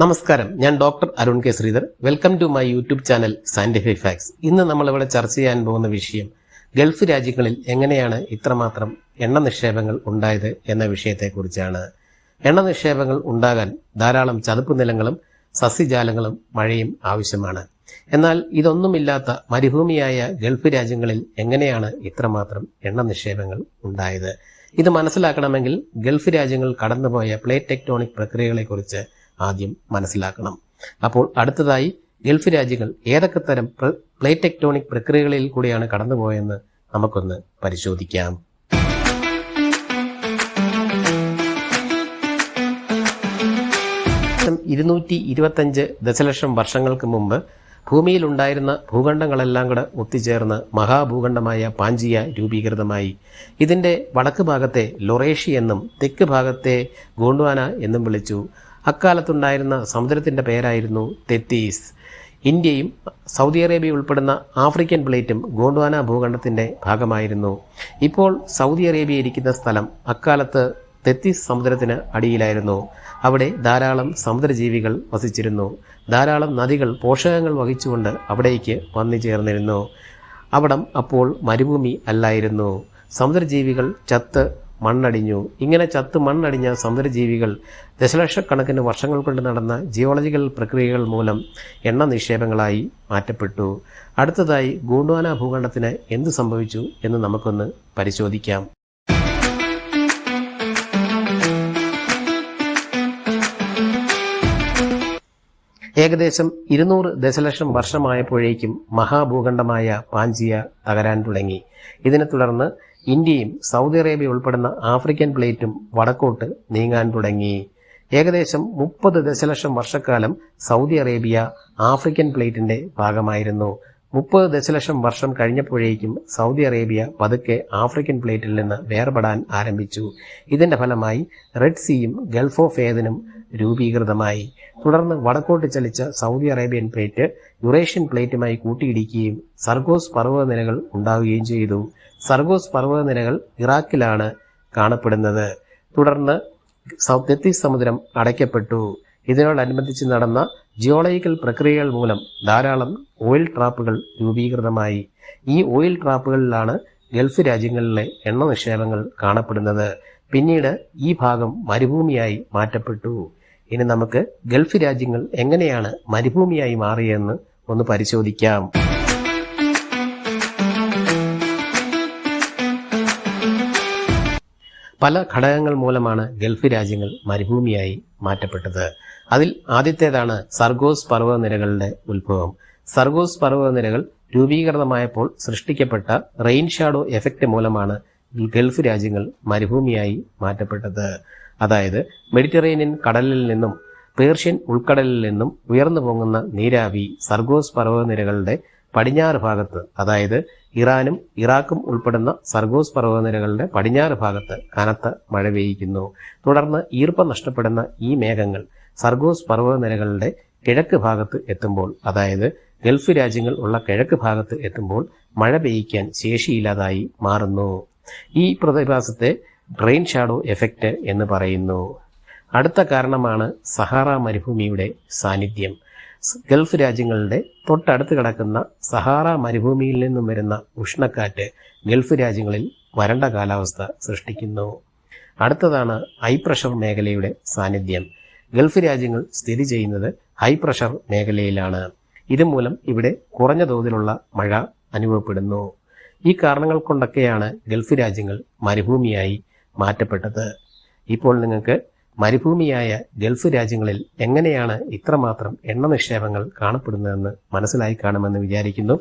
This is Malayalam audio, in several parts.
നമസ്കാരം. ഞാൻ doctor Arun K Sridhar. Welcome to my YouTube channel scientific facts ഇന്ന് നമ്മൾ ഇവിടെ ചർച്ച ചെയ്യാൻ പോകുന്ന വിഷയം ഗൾഫ് രാജ്യങ്ങളിൽ എങ്ങനെയാണ് ഇത്രമാത്രം എണ്ണ നിക്ഷേപങ്ങൾ ഉണ്ടായത് എന്ന വിഷയത്തെക്കുറിച്ചാണ്. എണ്ണ നിക്ഷേപങ്ങൾ ഉണ്ടാകാൻ ധാരാളം ചതുപ്പ് നിലങ്ങളും സസ്യജാലങ്ങളും മഴയും ആവശ്യമാണ്. എന്നാൽ ഇതൊന്നുമില്ലാത്ത മരുഭൂമിയായ ഗൾഫ് രാജ്യങ്ങളിൽ എങ്ങനെയാണ് ഇത്രമാത്രം എണ്ണ നിക്ഷേപങ്ങൾ ഉണ്ടായത്? ഇത് മനസ്സിലാക്കണമെങ്കിൽ ഗൾഫ് രാജ്യങ്ങൾ കടന്നുപോയ പ്ലേറ്റ് ടെക്ടോണിക് പ്രക്രിയകളെക്കുറിച്ച് ആദ്യം മനസ്സിലാക്കണം. അപ്പോൾ അടുത്തതായി ഗൾഫ് രാജ്യങ്ങൾ ഏതൊക്കെ തരം പ്ലേറ്റ് ടെക്ടോണിക് പ്രക്രിയകളിൽ കൂടിയാണ് കടന്നുപോയെന്ന് നമുക്കൊന്ന് പരിശോധിക്കാം. ഇരുന്നൂറ്റി ഇരുപത്തഞ്ച് ദശലക്ഷം വർഷങ്ങൾക്ക് മുമ്പ് ഭൂമിയിലുണ്ടായിരുന്ന ഭൂഖണ്ഡങ്ങളെല്ലാം കൂടെ ഒത്തുചേർന്ന് മഹാഭൂഖണ്ഡമായ പാഞ്ചിയ രൂപീകൃതമായി. ഇതിന്റെ വടക്ക് ഭാഗത്തെ ലൊറേഷി എന്നും തെക്ക് ഭാഗത്തെ ഗോണ്ട്വാന എന്നും വിളിച്ചു. അക്കാലത്തുണ്ടായിരുന്ന സമുദ്രത്തിന്റെ പേരായിരുന്നു തെത്തീസ്. ഇന്ത്യയും സൗദി അറേബ്യ ഉൾപ്പെടുന്ന ആഫ്രിക്കൻ പ്ലേറ്റും ഗോണ്ട്വാന ഭൂഖണ്ഡത്തിന്റെ ഭാഗമായിരുന്നു. ഇപ്പോൾ സൗദി അറേബ്യ ഇരിക്കുന്ന സ്ഥലം അക്കാലത്ത് തെത്തീസ് സമുദ്രത്തിന് അടിയിലായിരുന്നു. അവിടെ ധാരാളം സമുദ്രജീവികൾ വസിച്ചിരുന്നു. ധാരാളം നദികൾ പോഷകങ്ങൾ വഹിച്ചുകൊണ്ട് അവിടേക്ക് വന്നു ചേർന്നിരുന്നു. അവിടം അപ്പോൾ മരുഭൂമി അല്ലായിരുന്നു. സമുദ്രജീവികൾ ചത്ത് മണ്ണടിഞ്ഞു. ഇങ്ങനെ ചത്ത് മണ്ണടിഞ്ഞ സമുദ്രജീവികൾ ദശലക്ഷക്കണക്കിന് വർഷങ്ങൾ കൊണ്ട് നടന്ന ജിയോളജിക്കൽ പ്രക്രിയകൾ മൂലം എണ്ണ നിക്ഷേപങ്ങളായി മാറ്റപ്പെട്ടു. അടുത്തതായി ഗോണ്ട്വാന ഭൂഖണ്ഡത്തിന് എന്ത് സംഭവിച്ചു എന്ന് നമുക്കൊന്ന് പരിശോധിക്കാം. ഏകദേശം ഇരുന്നൂറ് ദശലക്ഷം വർഷമായപ്പോഴേക്കും മഹാഭൂഖണ്ഡമായ പാഞ്ചിയ തകരാൻ തുടങ്ങി. ഇതിനെ തുടർന്ന് ഇന്ത്യയും സൗദി അറേബ്യ ഉൾപ്പെടുന്ന ആഫ്രിക്കൻ പ്ലേറ്റും വടക്കോട്ട് നീങ്ങാൻ തുടങ്ങി. ഏകദേശം മുപ്പത് ദശലക്ഷം വർഷക്കാലം സൗദി അറേബ്യ ആഫ്രിക്കൻ പ്ലേറ്റിന്റെ ഭാഗമായിരുന്നു. മുപ്പത് ദശലക്ഷം വർഷം കഴിഞ്ഞപ്പോഴേക്കും സൗദി അറേബ്യ പതുക്കെ ആഫ്രിക്കൻ പ്ലേറ്റിൽ നിന്ന് വേർപെടാൻ ആരംഭിച്ചു. ഇതിന്റെ ഫലമായി റെഡ് സീയും ഗൾഫ് ഓഫ് ഏതനും രൂപീകൃതമായി. തുടർന്ന് വടക്കോട്ട് ചലിച്ച സൗദി അറേബ്യൻ പ്ലേറ്റ് യുറേഷ്യൻ പ്ലേറ്റുമായി കൂട്ടിയിടിക്കുകയും സർഗോസ് പർവതനിരകൾ ഉണ്ടാവുകയും ചെയ്തു. സർഗോസ് പർവതനിരകൾ ഇറാഖിലാണ് കാണപ്പെടുന്നത്. തുടർന്ന് തെത്തീസ് സമുദ്രം അടയ്ക്കപ്പെട്ടു. ഇതിനോടനുബന്ധിച്ച് നടന്ന ജിയോളജിക്കൽ പ്രക്രിയകൾ മൂലം ധാരാളം ഓയിൽ ട്രാപ്പുകൾ രൂപീകൃതമായി. ഈ ഓയിൽ ട്രാപ്പുകളിലാണ് ഗൾഫ് രാജ്യങ്ങളിലെ എണ്ണ നിക്ഷേപങ്ങൾ കാണപ്പെടുന്നത്. പിന്നീട് ഈ ഭാഗം മരുഭൂമിയായി മാറ്റപ്പെട്ടു. ഇനി നമുക്ക് ഗൾഫ് രാജ്യങ്ങൾ എങ്ങനെയാണ് മരുഭൂമിയായി മാറിയെന്ന് ഒന്ന് പരിശോധിക്കാം. പല ഘടകങ്ങൾ മൂലമാണ് ഗൾഫ് രാജ്യങ്ങൾ മരുഭൂമിയായി മാറ്റപ്പെട്ടത്. അതിൽ ആദ്യത്തേതാണ് സർഗോസ് പർവതനിരകളുടെ ഉത്ഭവം. സർഗോസ് പർവതനിരകൾ രൂപീകൃതമായപ്പോൾ സൃഷ്ടിക്കപ്പെട്ട റെയിൻ ഷാഡോ എഫക്റ്റ് മൂലമാണ് ഗൾഫ് രാജ്യങ്ങൾ മരുഭൂമിയായി മാറ്റപ്പെട്ടത്. അതായത് മെഡിറ്ററേനിയൻ കടലിൽ നിന്നും പേർഷ്യൻ ഉൾക്കടലിൽ നിന്നും ഉയർന്നു പൊങ്ങുന്ന നീരാവി സർഗോസ് പർവതനിരകളുടെ പടിഞ്ഞാറ് ഭാഗത്ത് അതായത് ഇറാനും ഇറാഖും ഉൾപ്പെടുന്ന സർഗോസ് പർവതനിരകളുടെ പടിഞ്ഞാറ് ഭാഗത്ത് കനത്ത മഴ പെയ്യിക്കുന്നു തുടർന്ന് ഈർപ്പം നഷ്ടപ്പെടുന്ന ഈ മേഘങ്ങൾ സർഗോസ് പർവതനിരകളുടെ കിഴക്ക് ഭാഗത്ത് എത്തുമ്പോൾ അതായത് ഗൾഫ് രാജ്യങ്ങൾ ഉള്ള കിഴക്ക് ഭാഗത്ത് എത്തുമ്പോൾ മഴ പെയ്യിക്കാൻ ശേഷിയില്ലാതായി മാറുന്നു. ഈ പ്രതിഭാസത്തെ റെയിൻ ഷാഡോ എഫക്റ്റ് എന്ന് പറയുന്നു. അടുത്ത കാരണമാണ് സഹാറ മരുഭൂമിയുടെ സാന്നിധ്യം. ഗൾഫ് രാജ്യങ്ങളുടെ തൊട്ടടുത്ത് കിടക്കുന്ന സഹാറ മരുഭൂമിയിൽ നിന്നും വരുന്ന ഉഷ്ണക്കാറ്റ് ഗൾഫ് രാജ്യങ്ങളിൽ വരണ്ട കാലാവസ്ഥ സൃഷ്ടിക്കുന്നു. അടുത്തതാണ് ഹൈ പ്രഷർ മേഖലയുടെ സാന്നിധ്യം. ഗൾഫ് രാജ്യങ്ങൾ സ്ഥിതി ചെയ്യുന്നത് ഹൈ പ്രഷർ മേഖലയിലാണ്. ഇതുമൂലം ഇവിടെ കുറഞ്ഞ തോതിലുള്ള മഴ അനുഭവപ്പെടുന്നു. ഈ കാരണങ്ങൾ കൊണ്ടൊക്കെയാണ് ഗൾഫ് രാജ്യങ്ങൾ മരുഭൂമിയായി മാറ്റപ്പെട്ടത്. ഇപ്പോൾ നിങ്ങൾക്ക് മരുഭൂമിയായ ഗൾഫ് രാജ്യങ്ങളിൽ എങ്ങനെയാണ് ഇത്രമാത്രം എണ്ണ നിക്ഷേപങ്ങൾ കാണപ്പെടുന്നതെന്ന് മനസ്സിലായി കാണുമെന്ന് വിചാരിക്കുന്നു.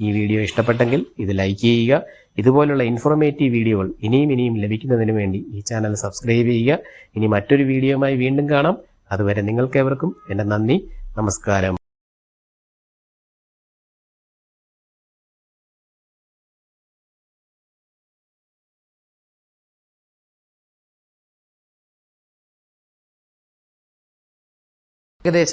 ഈ വീഡിയോ ഇഷ്ടപ്പെട്ടെങ്കിൽ ഇത് ലൈക്ക് ചെയ്യുക. ഇതുപോലുള്ള ഇൻഫോർമേറ്റീവ് വീഡിയോകൾ ഇനിയും ഇനിയും ലഭിക്കുന്നതിന് വേണ്ടി ഈ ചാനൽ സബ്സ്ക്രൈബ് ചെയ്യുക. ഇനി മറ്റൊരു വീഡിയോയുമായി വീണ്ടും കാണാം. അതുവരെ നിങ്ങൾക്കേവർക്കും എന്റെ നന്ദി. നമസ്കാരം. ഏകദേശം